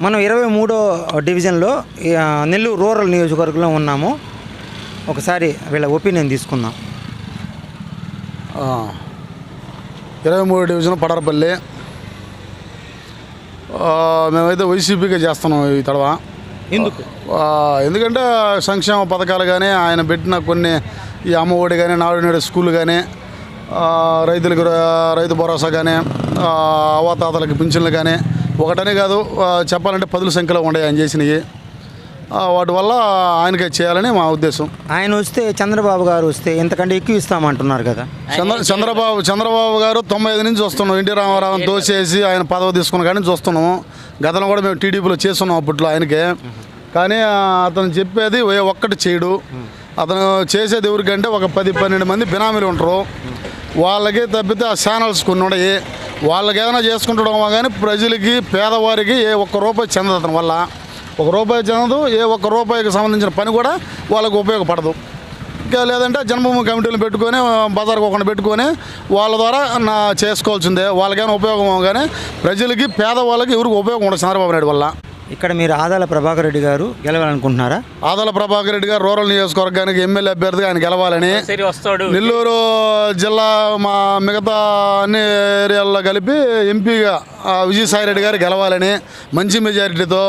మనం ఇరవై మూడో డివిజన్లో నెల్లూరు రూరల్ నియోజకవర్గంలో ఉన్నాము. ఒకసారి వీళ్ళ ఒపీనియన్ తీసుకుందాం. ఇరవై మూడు డివిజన్ పడరపల్లి. మేమైతే వైసీపీగా చేస్తున్నాం ఈ తడవ. ఎందుకు? ఎందుకంటే సంక్షేమ పథకాలు కానీ ఆయన పెట్టిన కొన్ని ఈ అమ్మఒడి కానీ నాడు నేడు స్కూల్ కానీ రైతులకు రైతు భరోసా కానీ ఆ, అవ్వాతాతలకు పింఛన్లు కానీ ఒకటనే కాదు చెప్పాలంటే పదుల సంఖ్యలో ఉన్నాయి ఆయన చేసినవి. వాటి వల్ల ఆయనకే చేయాలని మా ఉద్దేశం. ఆయన వస్తే చంద్రబాబు గారు వస్తే ఇంతకంటే ఎక్కువ ఇస్తామంటున్నారు కదా. చంద్ర చంద్రబాబు చంద్రబాబు గారు తొంభై ఐదు నుంచి చూస్తున్నాం. ఎన్టీ రామారావుని దోసేసి ఆయన పదవి తీసుకున్న కానీ చూస్తున్నాము. గతంలో కూడా మేము టీడీపీలో చేస్తున్నాం అప్పట్లో ఆయనకే. కానీ అతను చెప్పేది ఒక్కటి చేయడు. అతను చేసేది ఎవరికంటే ఒక పది పన్నెండు మంది బినామీలు ఉంటారు. వాళ్ళకి తప్పితే ఆ ఛానల్స్ కొన్ని ఉన్నాయి వాళ్ళకి ఏదైనా చేసుకుంటడం కానీ ప్రజలకి పేదవారికి ఏ ఒక్క రూపాయి చెందదు అతని వల్ల. ఒక రూపాయి చెందదు ఏ ఒక్క రూపాయికి సంబంధించిన పని కూడా వాళ్ళకు ఉపయోగపడదు. ఇంకా లేదంటే జన్మభూమి కమిటీలు పెట్టుకొని బజార్కి ఒకటి పెట్టుకొని వాళ్ళ ద్వారా నా చేసుకోవాల్సిందే. వాళ్ళకేమైనా ఉపయోగం కానీ ప్రజలకి పేదవాళ్ళకి ఎవరికి ఉపయోగం ఉండదు చంద్రబాబు నాయుడు వల్ల. ఇక్కడ మీరు ఆదాల ప్రభాకర్ రెడ్డి గారు గెలవాలనుకుంటున్నారా? ఆదల ప్రభాకర్ రెడ్డి గారు రూరల్ నియోజకవర్గానికి ఎమ్మెల్యే అభ్యర్థిగా ఆయన గెలవాలని సరే వస్తాడు. నెల్లూరు జిల్లా మా మిగతా అన్ని ఏరియాల్లో కలిపి ఎంపీగా ఆ, విజయసాయి రెడ్డి గారు గెలవాలని మంచి మెజారిటీతో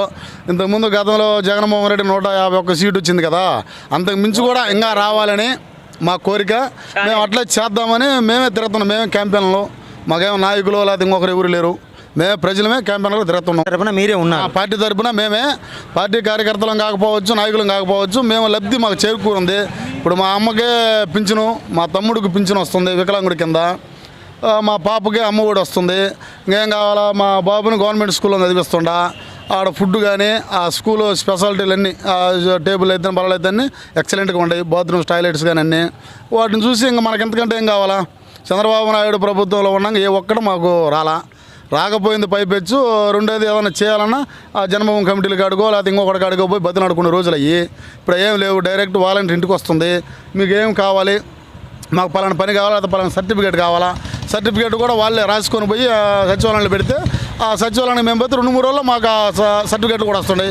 ఇంతకుముందు గతంలో జగన్మోహన్ రెడ్డి నూట యాభై ఒక్క సీటు వచ్చింది కదా అంతకు మించి కూడా ఇంకా రావాలని మా కోరిక. మేము అట్లా చేద్దామని మేమే తిరుగుతున్నాం మేమే క్యాంపెయిన్లో. మాకేమో నాయకులు లేకపోతే ఇంకొకరు ఎవరు లేరు. మేమే ప్రజలమే క్యాంపెయిన్లో తిరుగుతున్నాం. తరపున మీరే ఉన్నారు. పార్టీ తరపున మేమే పార్టీ కార్యకర్తలం కాకపోవచ్చు నాయకులం కాకపోవచ్చు మేము లబ్ధి మాకు చేకూరుంది. ఇప్పుడు మా అమ్మకే పింఛను మా తమ్ముడికి పింఛను వస్తుంది వికలాంగుడి కింద. మా పాపకి అమ్మఒడి వస్తుంది. ఇంకేం కావాలా? మా బాబుని గవర్నమెంట్ స్కూల్లో చదివిస్తుండా. ఆడ ఫుడ్ కానీ ఆ స్కూల్ స్పెషాలిటీలు అన్నీ టేబుల్ అయితే బలాలు అయితే అన్నీ ఎక్సలెంట్గా ఉన్నాయి బాత్రూమ్స్ టాయిలెట్స్ కానీ అన్నీ. వాటిని చూసి ఇంకా మనకి ఎంతకంటే ఏం కావాలా? చంద్రబాబు నాయుడు ప్రభుత్వంలో ఉన్నాక ఏ ఒక్కటి మాకు రాలా. రాకపోయింది పైపెచ్చు రెండోది ఏదైనా చేయాలన్నా ఆ జన్మభూమి కమిటీలు కాడుకో లేకపోతే ఇంకొకటి కాడుకో పోయి బతినాడుకునే రోజులు అయ్యి. ఇప్పుడు ఏం లేవు డైరెక్ట్ వాలంటీర్ ఇంటికి వస్తుంది. మీకు ఏం కావాలి? మాకు పలానా పని కావాలా లేదా పలానా సర్టిఫికేట్ కావాలా? సర్టిఫికేట్ కూడా వాళ్ళే రాసుకొని పోయి సచివాలయంలో పెడితే ఆ సచివాలయానికి మేము పోతే రెండు మూడు రోజుల్లో మాకు ఆ సర్టిఫికేట్లు కూడా వస్తుండే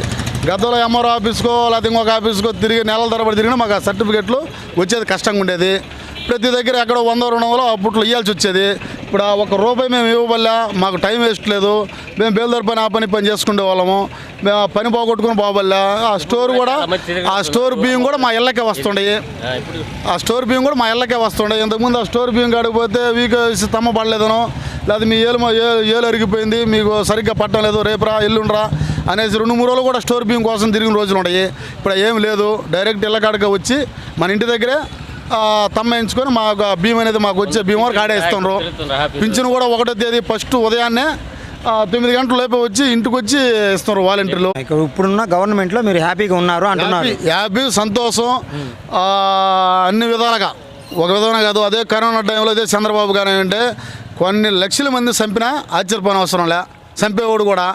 గతంలో ఎంఆర్ఓ ఆఫీస్కో లేకపోతే ఇంకొక ఆఫీస్కో తిరిగి నెలల తరబడి తిరిగినా మాకు ఆ సర్టిఫికేట్లు వచ్చేది కష్టంగా ఉండేది. ప్రతి దగ్గర ఎక్కడో వంద రెండు వందలు అప్పట్లో ఇవ్వాల్సి వచ్చేది. ఇప్పుడు ఒక రూపాయి మేము ఇవ్వబల్లా మాకు టైం వేస్ట్ లేదు. మేము బేల్దారి పని ఆ పని పని చేసుకునే వాళ్ళము. మేము ఆ పని పోగొట్టుకుని పోబల్లా. ఆ స్టోర్ కూడా ఆ స్టోర్ బియ్యం కూడా మా ఇళ్ళకే వస్తుండే. ఆ స్టోర్ బియ్యం కూడా మా ఇళ్ళకే వస్తుండే. ఇంతకుముందు ఆ స్టోర్ బియ్యం కాడికి పోతే వీక్ తమ్మ పడలేదను. లేదా మీ ఏలు ఏలు అరిగిపోయింది. మీకు సరిగ్గా పట్టడం లేదు. రేపురా ఎల్లుండ్రా అనేసి రెండు మూడు రోజులు కూడా స్టోర్ బియ్యం కోసం తిరిగిన రోజులు ఉన్నాయి ఇప్పుడు ఏం లేదు. డైరెక్ట్ ఇళ్ళ వచ్చి మన ఇంటి దగ్గరే తమ్మ ఎంచుకొని మాకు ఆ బియ్యం అనేది మాకు వచ్చే బియ్యం వరకు ఆడే ఇస్తుండ్రు పింఛను కూడా ఒకటో తేదీ ఫస్ట్ ఉదయాన్నే తొమ్మిది గంటల లోపే వచ్చి ఇంటికి వచ్చి ఇస్తున్నారు వాలంటీర్లు. ఇక్కడ ఇప్పుడున్న గవర్నమెంట్లో మీరు హ్యాపీగా ఉన్నారు అంటున్నారు. హ్యాపీ సంతోషం ఆ, అన్ని విధాలుగా. ఒక విధంగా కాదు అదే కరోనా టైంలో అదే చంద్రబాబు గారు అంటే కొన్ని లక్షల మంది చంపినా ఆశ్చర్యపోని అవసరం లే. చంపేవాడు కూడా.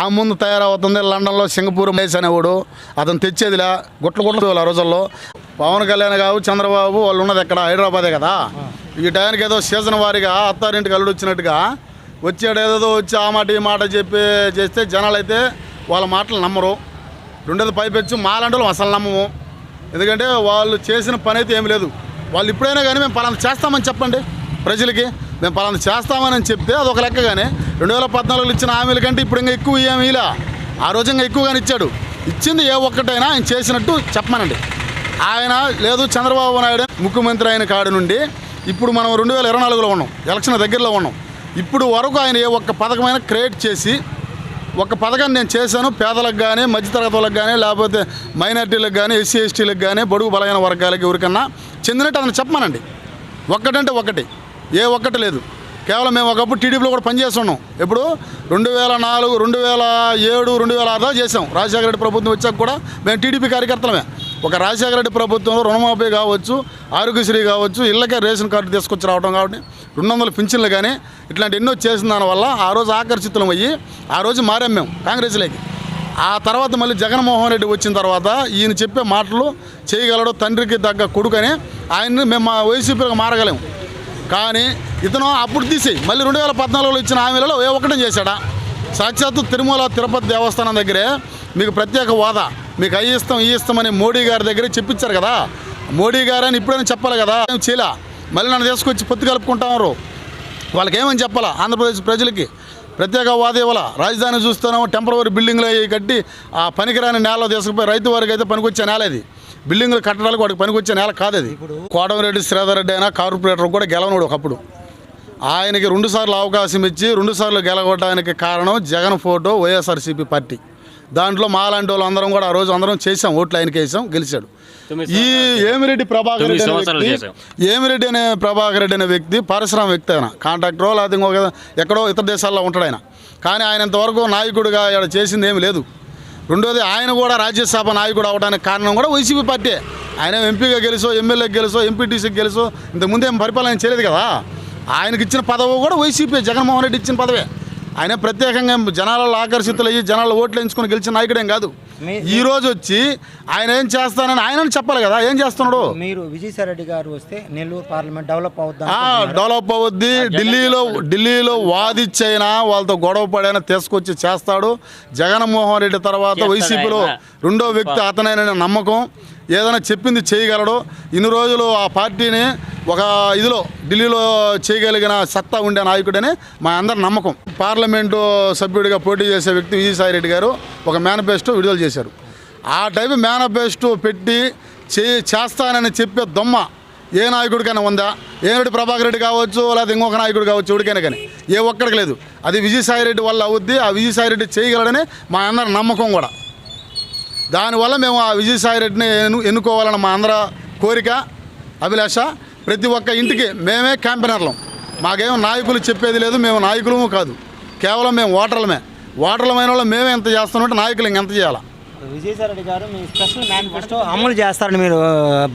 ఆ ముందు తయారవుతుంది లండన్లో సింగపూర్ మేస్ అనేవాడు. అతను తెచ్చేదిలా గుట్ల గుట్లు ఆ రోజుల్లో. పవన్ కళ్యాణ్ కావు చంద్రబాబు వాళ్ళు ఉన్నది ఎక్కడ? హైదరాబాదే కదా? ఈ టైంకి ఏదో సీజన్ వారిగా అత్తారింటికి అల్లుడు వచ్చినట్టుగా వచ్చాడు ఏదో వచ్చి ఆ మాట ఈ మాట చెప్పి చేస్తే జనాలు అయితే వాళ్ళ మాటలు నమ్మరు. రెండోది పైపెచ్చు మాలంటే అసలు నమ్మము. ఎందుకంటే వాళ్ళు చేసిన పని అయితే ఏమి లేదు. వాళ్ళు ఇప్పుడైనా కానీ మేము పలానా చేస్తామని చెప్పండి ప్రజలకి. మేము పలానా చేస్తామని చెప్తే అది ఒక లెక్క కానీ రెండు వేల పద్నాలుగులో ఇచ్చిన హామీల కంటే ఇప్పుడు ఇంకా ఎక్కువ ఏమీ ఇలా ఆ రోజు ఇంకా ఎక్కువగానే ఇచ్చాడు. ఇచ్చింది ఏ ఒక్కటైనా ఆయన చేసినట్టు చెప్పమనండి. ఆయన లేదు చంద్రబాబు నాయుడు ముఖ్యమంత్రి అయిన కాడి నుండి ఇప్పుడు మనం రెండు వేల ఇరవై నాలుగులో ఉన్నాం. ఎలక్షన్ దగ్గరలో ఉన్నాం. ఇప్పుడు వరకు ఆయన ఏ ఒక్క పథకమైన క్రియేట్ చేసి ఒక పథకాన్ని నేను చేశాను. పేదలకు కానీ మధ్యతరగతి వాళ్ళకి కానీ లేకపోతే మైనార్టీలకు కానీ ఎస్సీ ఎస్టీలకు కానీ బడుగు బలమైన వర్గాలకి ఎవరికన్నా చెందినట్టు అతను చెప్పమనండి. ఒక్కటంటే ఒకటి ఏ ఒక్కటి లేదు. కేవలం మేము ఒకప్పుడు టీడీపీలో కూడా పనిచేస్తున్నాం. ఇప్పుడు రెండు వేల నాలుగు రెండు వేల ఏడు రెండు వేల ఆరు చేసాం రాజశేఖర రెడ్డి ప్రభుత్వం వచ్చాక కూడా మేము టీడీపీ కార్యకర్తలమే. ఒక రాజశేఖర రెడ్డి ప్రభుత్వంలో రుణమాఫీ కావచ్చు ఆరోగ్యశ్రీ కావచ్చు ఇళ్ళకే రేషన్ కార్డు తీసుకొచ్చి రావడం కాబట్టి రెండు వందల పింఛన్లు కానీ ఇట్లాంటి ఎన్నో చేసిన దానివల్ల ఆ రోజు ఆకర్షితులం అయ్యి ఆ రోజు మారాం మేము కాంగ్రెస్లోకి. ఆ తర్వాత మళ్ళీ జగన్మోహన్ రెడ్డి వచ్చిన తర్వాత ఈయన చెప్పే మాటలు చేయగలడు తండ్రికి తగ్గ కొడుకని ఆయన్ని మేము మా వైసీపీకి మారగలేము కానీ ఇతను అప్పుడు తీసి మళ్ళీ రెండు వేల పద్నాలుగులో ఇచ్చిన హామీలలో ఏ ఒక్కటం చేశాడా? సాక్షాత్తు తిరుమల తిరుపతి దేవస్థానం దగ్గరే మీకు ప్రత్యేక హోదా. మీకు అయ్యి ఇస్తాం ఈ ఇస్తామని మోడీ గారి దగ్గరే చెప్పించారు కదా. మోడీ గారు అని ఇప్పుడైనా చెప్పాలి కదా. ఏం చేయలే. మళ్ళీ నన్ను తీసుకొచ్చి పొత్తు కలుపుకుంటారు వాళ్ళకి ఏమని చెప్పాలా ఆంధ్రప్రదేశ్ ప్రజలకి? ప్రత్యేక హోదా ఇవ్వాల? రాజధాని చూస్తున్నాము టెంపరవరీ బిల్డింగ్లు అవి కట్టి ఆ పనికిరాని నేలలో తీసుకుపోయి రైతు వారికి అయితే పనికొచ్చే నేల ఇది. బిల్డింగ్లు కట్టడానికి వాడికి పనికొచ్చే నేల కాదు అది కోటమిరెడ్డి శ్రీధర్ రెడ్డి అయినా కార్పొరేటర్ కూడా గెలవనుడు ఒకప్పుడు. ఆయనకి రెండుసార్లు అవకాశం ఇచ్చి రెండుసార్లు గెలవడానికి కారణం జగన్ ఫోటో వైఎస్ఆర్సీపీ పార్టీ. దాంట్లో మాలాంటి వాళ్ళు అందరం కూడా ఆ రోజు అందరం చేసాం ఓట్లు ఆయనకి వేసాం గెలిచాడు. ఈ ఏమిరెడ్డి ప్రభాకర్ రెడ్డి అనే వ్యక్తి చేశాం. ఏమిరెడ్డి అనే ప్రభాకర్ రెడ్డి అనే వ్యక్తి పారిశ్రామిక వ్యక్తి ఆయన. కాంట్రాక్టరో లేకపోతే ఇంకొక ఎక్కడో ఇతర దేశాల్లో ఉంటాడు ఆయన. కానీ ఆయన ఇంతవరకు నాయకుడిగా ఇక్కడ చేసింది ఏమీ లేదు. రెండోది ఆయన కూడా రాజ్యసభ నాయకుడు అవడానికి కారణం కూడా వైసీపీ పార్టీ. ఆయన ఎంపీగా గెలుసో ఎమ్మెల్యేకి గెలుసో ఎంపీటీసీకి గెలుసో ఇంతకుముందు ఏం పరిపాలన చేయలేదు కదా. ఆయనకి ఇచ్చిన పదవి కూడా వైసీపీ జగన్మోహన్ రెడ్డి ఇచ్చిన పదవే. ఆయన ప్రత్యేకంగా జనాలలో ఆకర్షితులయ్యి జనాలు ఓట్లు ఎంచుకొని గెలిచిన నాయకుడేం కాదు. ఈ రోజు వచ్చి ఆయన ఏం చేస్తానని ఆయన చెప్పాలి కదా ఏం చేస్తున్నాడు? మీరు విజయసాయి రెడ్డి గారు వస్తే నెల్లూరు పార్లమెంట్ డెవలప్ అవుద్దా డెవలప్ అవుద్ది. ఢిల్లీలో ఢిల్లీలో వాదిచ్చైనా వాళ్ళతో గొడవ పడైనా తీసుకొచ్చి చేస్తాడు. జగన్మోహన్ రెడ్డి తర్వాత వైసీపీలో. రెండో వ్యక్తి అతనైన నమ్మకం. ఏదైనా చెప్పింది చేయగలడు ఇన్ని రోజులు ఆ పార్టీని ఒక ఇదిలో ఢిల్లీలో చేయగలిగిన సత్తా ఉండే నాయకుడని మా అందరి నమ్మకం. పార్లమెంటు సభ్యుడిగా పోటీ చేసే వ్యక్తి విజయసాయి రెడ్డి గారు ఒక మేనిఫెస్టో విడుదల చేశారు. ఆ టైప్ మేనిఫెస్టో పెట్టి చే చేస్తానని చెప్పే దొమ్మ ఏ నాయకుడికైనా ఉందా? ఏమిటి ప్రభాకర్ రెడ్డి కావచ్చు లేదా ఇంకొక నాయకుడు కావచ్చు ఎవరికైనా కానీ. ఏ ఒక్కడికి లేదు. అది విజయసాయి రెడ్డి వల్ల అవుద్ది ఆ విజయసాయి రెడ్డి చేయగలడని మా అందరి నమ్మకం కూడా. దానివల్ల మేము ఆ విజయసాయి రెడ్డిని ఎన్ను ఎన్నుకోవాలన్న మా అందర కోరిక అభిలాష. ప్రతి ఒక్క ఇంటికి మేమే క్యాంపెనర్లం మాకేమో నాయకులు చెప్పేది లేదు మేము నాయకులము కాదు. కేవలం మేము ఓటర్లమే. ఓటర్లమైన వాళ్ళు మేమే ఎంత చేస్తున్నట్టు నాయకులు ఇంకెంత చేయాలా? విజయసాయి రెడ్డి గారు మీ స్పెషల్ మేనిఫెస్టో అమలు చేస్తారని మీరు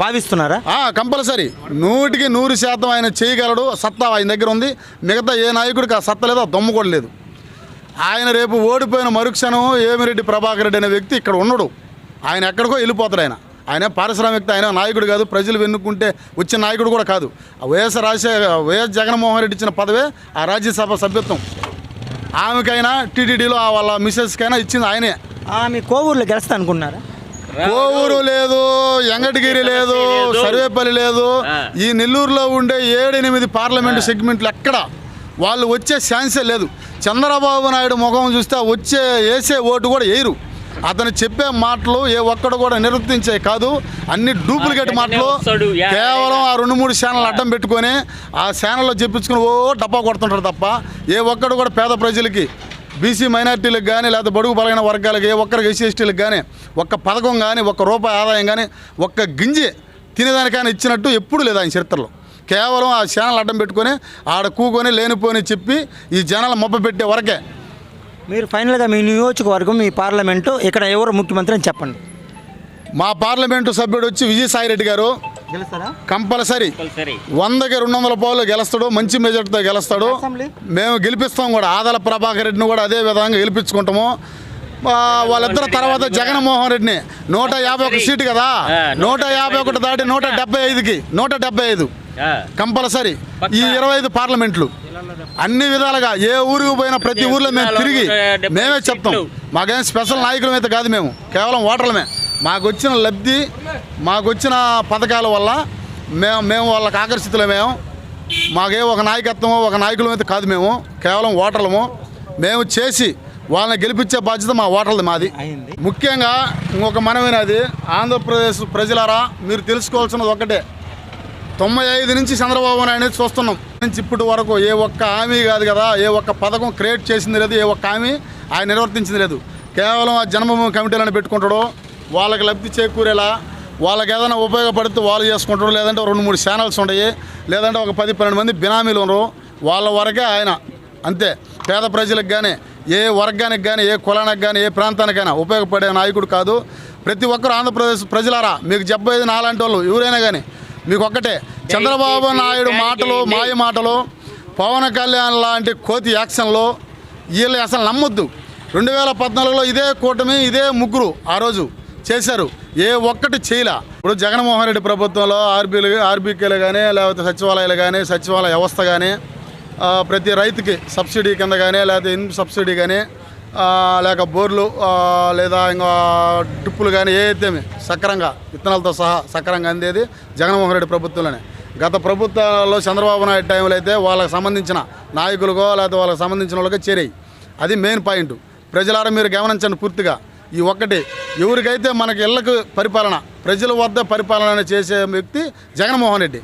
భావిస్తున్నారా? కంపల్సరీ. నూటికి నూరు శాతం ఆయన చేయగలడు సత్తా ఆయన దగ్గర ఉంది. మిగతా ఏ నాయకుడికి ఆ సత్తా లేదు ఆ దమ్ము కూడా లేదు. ఆయన రేపు ఓడిపోయిన మరుక్షణం ఏమిరెడ్డి ప్రభాకర్ రెడ్డి అనే వ్యక్తి ఇక్కడ ఉండడు ఆయన ఎక్కడికో వెళ్ళిపోతాడు ఆయన. ఆయన పారిశ్రామిక ఆయన నాయకుడు కాదు. ప్రజలు వెన్నుకుంటే వచ్చిన నాయకుడు కూడా కాదు. ఆ వైఎస్ రాజశేఖర వైఎస్ జగన్మోహన్ రెడ్డి ఇచ్చిన పదవే ఆ రాజ్యసభ సభ్యత్వం. ఆమెకైనా టీటీడీలో వాళ్ళ మిస్సెస్కైనా ఇచ్చింది ఆయనే. ఆ, మీ కోవూరులో గెలుస్తా అనుకున్నారా కోవూరు లేదు ఎంగటగిరి లేదు సర్వేపల్లి లేదు. ఈ నెల్లూరులో ఉండే ఏడెనిమిది పార్లమెంటు సెగ్మెంట్లు ఎక్కడ? వాళ్ళు వచ్చే ఛాన్సే లేదు. చంద్రబాబు నాయుడు ముఖం చూస్తే వచ్చే వేసే ఓటు కూడా వేయరు. అతను చెప్పే మాటలు ఏ ఒక్కడు కూడా నిర్వర్తించే కాదు అన్ని డూప్లికేట్ మాటలు కేవలం ఆ రెండు మూడు ఛానల్ అడ్డం పెట్టుకొని ఆ ఛానల్లో చెప్పించుకుని ఓ డబ్బా కొడుతుంటారు తప్ప ఏ ఒక్కడు కూడా పేద ప్రజలకి బీసీ మైనార్టీలకు కానీ లేదా బడుగు బలైన వర్గాలకి ఏ ఒక్కరికి ఎస్సీ ఎస్టీలకు కానీ ఒక్క పథకం కానీ ఒక్క రూపాయి ఆదాయం కానీ ఒక్క గింజి తినేదానికైనా ఇచ్చినట్టు ఎప్పుడు లేదు ఆయన చరిత్రలో. కేవలం ఆ ఛానల్ అడ్డం పెట్టుకొని ఆడ కూకొని లేనిపోని చెప్పి ఈ జనాలు మొప్ప పెట్టే వరకే మీరు ఫైనల్గా మీ నియోజకవర్గం మీ పార్లమెంటు ఇక్కడ ఎవరు ముఖ్యమంత్రి అని చెప్పండి. మా పార్లమెంటు సభ్యుడు వచ్చి విజయసాయి రెడ్డి గారు. గెలుస్తారా కంపల్సరీ. కంపల్సరీ. వందకి రెండు వందల పావులు గెలుస్తాడు మంచి మెజార్టీతో గెలుస్తాడు. అసెంబ్లీ? మేము గెలిపిస్తాం కూడా. ఆదల ప్రభాకర్ రెడ్డిని కూడా అదే విధంగా గెలిపించుకుంటాము. వాళ్ళిద్దరు తర్వాత జగన్మోహన్ రెడ్డిని నూట యాభై ఒక సీటు కదా. నూట యాభై ఒకటి దాటి నూట డెబ్బై ఐదుకి నూట డెబ్బై ఐదు. కంపల్సరీ. ఈ ఇరవై ఐదు పార్లమెంట్లు. అన్ని విధాలుగా ఏ ఊరికి పోయినా ప్రతి ఊర్లో మేము తిరిగి మేమే చెప్తాం. మాకేం స్పెషల్ నాయకులం అయితే కాదు మేము. కేవలం ఓటర్లమే. మాకు వచ్చిన లబ్ధి మాకు వచ్చిన పథకాల వల్ల మేము మేము వాళ్ళకి ఆకర్షితులమేము మాకే ఒక నాయకత్వం ఒక నాయకులం అయితే కాదు మేము. కేవలం ఓటర్లము. మేము చేసి వాళ్ళని గెలిపించే బాధ్యత మా ఓటర్లది మాది. ముఖ్యంగా ఇంకొక మనమైనది ఆంధ్రప్రదేశ్ ప్రజలారా మీరు తెలుసుకోవాల్సినది ఒకటే. తొంభై ఐదు నుంచి చంద్రబాబు నాయుడు చూస్తున్నాం. నుంచి ఇప్పటి వరకు ఏ ఒక్క హామీ కాదు కదా ఏ ఒక్క పథకం క్రియేట్ చేసింది లేదు ఏ ఒక్క హామీ ఆయన నిర్వర్తించింది లేదు. కేవలం ఆ జన్మభూమి కమిటీలను పెట్టుకుంటాడు వాళ్ళకి లబ్ధి చేకూరేలా వాళ్ళకి ఏదైనా ఉపయోగపడితే వాళ్ళు చేసుకుంటారు లేదంటే రెండు మూడు ఛానల్స్ ఉన్నాయి లేదంటే ఒక పది పన్నెండు మంది బినామీలు ఉన్నారు వాళ్ళ వరకే ఆయన అంతే. పేద ప్రజలకు కానీ ఏ వర్గానికి కానీ ఏ కులానికి కానీ ఏ ప్రాంతానికైనా ఉపయోగపడే నాయకుడు కాదు. ప్రతి ఒక్కరు ఆంధ్రప్రదేశ్ ప్రజలారా మీకు చెప్పేది నాలాంటి వాళ్ళు ఎవరైనా కానీ మీకు ఒక్కటే చంద్రబాబు నాయుడు మాటలు మాయ మాటలు పవన్ కళ్యాణ్ లాంటి కోతి యాక్షన్లో వీళ్ళు అసలు నమ్మొద్దు. రెండు వేల పద్నాలుగులో ఇదే కూటమి ఇదే ముగ్గురు ఆ రోజు చేశారు. ఏ ఒక్కటి చేయలే. ఇప్పుడు జగన్మోహన్ రెడ్డి ప్రభుత్వంలో ఆర్బీలు ఆర్బీకేలు కానీ లేకపోతే సచివాలయాలు కానీ సచివాలయ వ్యవస్థ కానీ ప్రతి రైతుకి సబ్సిడీ కింద కానీ లేకపోతే ఇన్ సబ్సిడీ కానీ లేక బోర్లు లేదా ఇంకా డ్రిప్పులు కానీ ఏదైతే సక్రంగా విత్తనాలతో సహా సక్రంగా అందేది జగన్మోహన్ రెడ్డి ప్రభుత్వంలోనే. గత ప్రభుత్వాల్లో చంద్రబాబు నాయుడు టైంలో అయితే వాళ్ళకి సంబంధించిన నాయకులకో లేకపోతే వాళ్ళకి సంబంధించిన వాళ్ళకో చేరాయి. అది మెయిన్ పాయింట్. ప్రజలారా మీరు గమనించండి పూర్తిగా. ఈ ఒక్కటి ఎవరికైతే మనకి ఇళ్ళకు పరిపాలన ప్రజల వద్ద పరిపాలన చేసే వ్యక్తి జగన్మోహన్ రెడ్డి.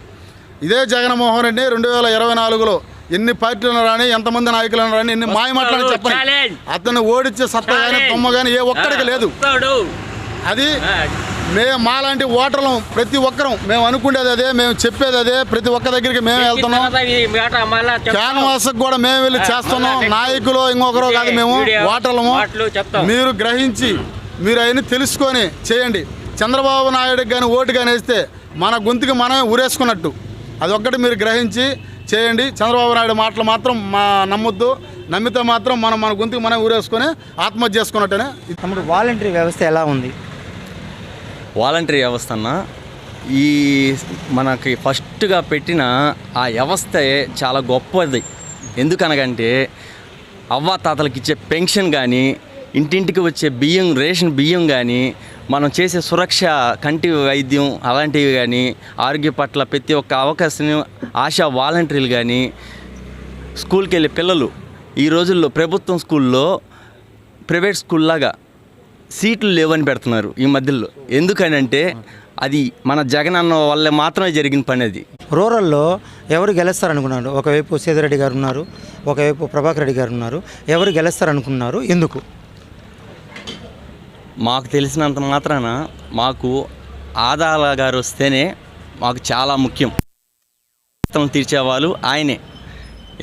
ఇదే జగన్మోహన్ రెడ్డి రెండు వేల ఇరవై నాలుగులో ఎన్ని పార్టీలను రాని ఎంతమంది నాయకులను రాని ఎన్ని మాయమాటలని చెప్పండి ఛాలెంజ్. అతను ఓడించే సత్తా కానీ తొమ్మ కానీ ఏ ఒక్కడికి లేదు. అది మే మాలాంటి ఓటర్లు ప్రతి ఒక్కరం మేము అనుకునేది అదే మేము చెప్పేది అదే ప్రతి ఒక్క దగ్గరికి మేము వెళ్తున్నాం. క్యాన్వాస్ కూడా మేము వెళ్ళి చేస్తున్నాం నాయకులు ఇంకొకరు కాదు మేము ఓటర్లము. మీరు గ్రహించి మీరు అవన్నీ తెలుసుకొని చేయండి చంద్రబాబు నాయుడుకి కానీ ఓటు కానీ వేస్తే మన గొంతుకి మనమే ఊరేసుకున్నట్టు అదొక్కటి మీరు గ్రహించి చేయండి. చంద్రబాబు నాయుడు మాటలు మాత్రం మా నమ్మొద్దు. నమ్మితే మాత్రం మనం మన గొంతుకి మనం ఊరేసుకొని ఆత్మహత్య చేసుకున్నట్టేనే. తమ్ముడు వాలంటరీ వ్యవస్థ ఎలా ఉంది? వాలంటరీ వ్యవస్థ అన్న ఈ మనకి ఫస్ట్గా పెట్టిన ఆ వ్యవస్థే చాలా గొప్పది. ఎందుకనగంటే అవ్వ తాతలకు ఇచ్చే పెన్షన్ కానీ ఇంటింటికి వచ్చే బియ్యం రేషన్ బియ్యం కానీ మనం చేసే సురక్ష కంటి వైద్యం అలాంటివి కానీ ఆరోగ్య పట్ల ప్రతి ఒక్క అవకాశం ఆశా వాలంటీర్లు కానీ స్కూల్కి వెళ్ళే పిల్లలు. ఈ రోజుల్లో ప్రభుత్వం స్కూల్లో ప్రైవేట్ స్కూల్లాగా సీట్లు లేవని పెడుతున్నారు ఈ మధ్యలో. ఎందుకనంటే అది మన జగన్ అన్న వల్ల మాత్రమే జరిగిన పని అది రూరల్లో ఎవరు గెలుస్తారనుకున్నారు ఒకవైపు సీతారెడ్డి గారు ఉన్నారు ఒకవైపు ప్రభాకర్ రెడ్డి గారు ఉన్నారు. ఎవరు గెలుస్తారనుకున్నారు? ఎందుకు? మాకు తెలిసినంత మాత్రాన మాకు ఆదాల గారు వస్తేనే మాకు చాలా ముఖ్యం. తీర్చేవాళ్ళు ఆయనే.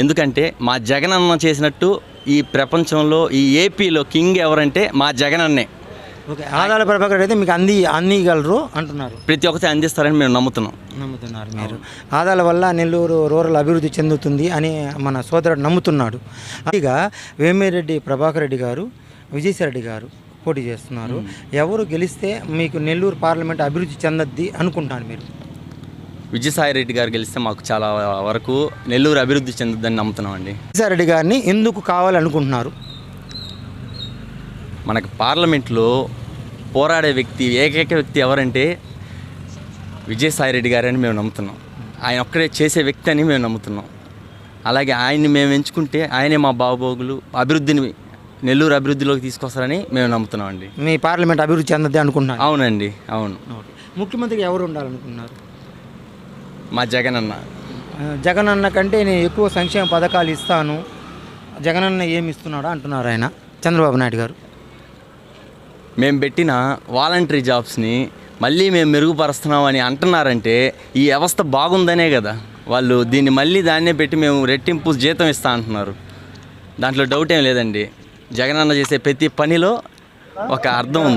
ఎందుకంటే మా జగనన్న చేసినట్టు ఈ ప్రపంచంలో ఈ ఏపీలో కింగ్ ఎవరంటే మా జగనన్నే. ఓకే ఆదాల ప్రభాకర్ రెడ్డి అయితే మీకు అంది అందిగలరు అంటున్నారు. ప్రతి ఒక్కటి అందిస్తారని మేము నమ్ముతున్నాం. నమ్ముతున్నారు మీరు. ఆదాల వల్ల నెల్లూరు రూరల్ అభివృద్ధి చెందుతుంది అని మన సోదరుడు నమ్ముతున్నాడు. ఇక వేమిరెడ్డి ప్రభాకర్ రెడ్డి గారు విజయసాయిరెడ్డి గారు పోటీ చేస్తున్నారు. ఎవరు గెలిస్తే మీకు నెల్లూరు పార్లమెంట్ అభివృద్ధి చెందద్ది అనుకుంటాను మీరు? విజయసాయిరెడ్డి గారు గెలిస్తే మాకు చాలా వరకు నెల్లూరు అభివృద్ధి చెందుద్దని నమ్ముతున్నాం అండి విజయసాయిరెడ్డి గారిని ఎందుకు కావాలనుకుంటున్నారు? మనకి పార్లమెంట్లో పోరాడే వ్యక్తి ఏకైక వ్యక్తి ఎవరంటే విజయసాయిరెడ్డి గారని మేము నమ్ముతున్నాం. ఆయన ఒక్కడే చేసే వ్యక్తి అని మేము నమ్ముతున్నాం. అలాగే ఆయన్ని మేము ఎంచుకుంటే ఆయనే మా బాబోగులు అభివృద్ధిని నెల్లూరు అభివృద్ధిలోకి తీసుకొస్తారని మేము నమ్ముతున్నాం అండి మీ పార్లమెంట్ అభివృద్ధి చెందద్ది అనుకుంటున్నారు అవునండి అవును. ముఖ్యమంత్రిగా ఎవరు ఉండాలనుకున్నారు మా జగన్ అన్న. జగన్ అన్న కంటే నేను ఎక్కువ సంక్షేమ పథకాలు ఇస్తాను. జగన్ అన్న ఏమి ఇస్తున్నాడా అంటున్నారు ఆయన. చంద్రబాబు నాయుడు గారు. మేము పెట్టిన వాలంటరీ జాబ్స్ని మళ్ళీ మేము మెరుగుపరుస్తున్నామని అంటున్నారంటే ఈ వ్యవస్థ బాగుందనే కదా. వాళ్ళు దీన్ని మళ్ళీ దాన్నే పెట్టి మేము రెట్టింపు జీతం ఇస్తా అంటున్నారు. దాంట్లో డౌట్ ఏం లేదండి. జగనన్న చేసే ప్రతి పనిలో ఒక అర్థం ఉంది.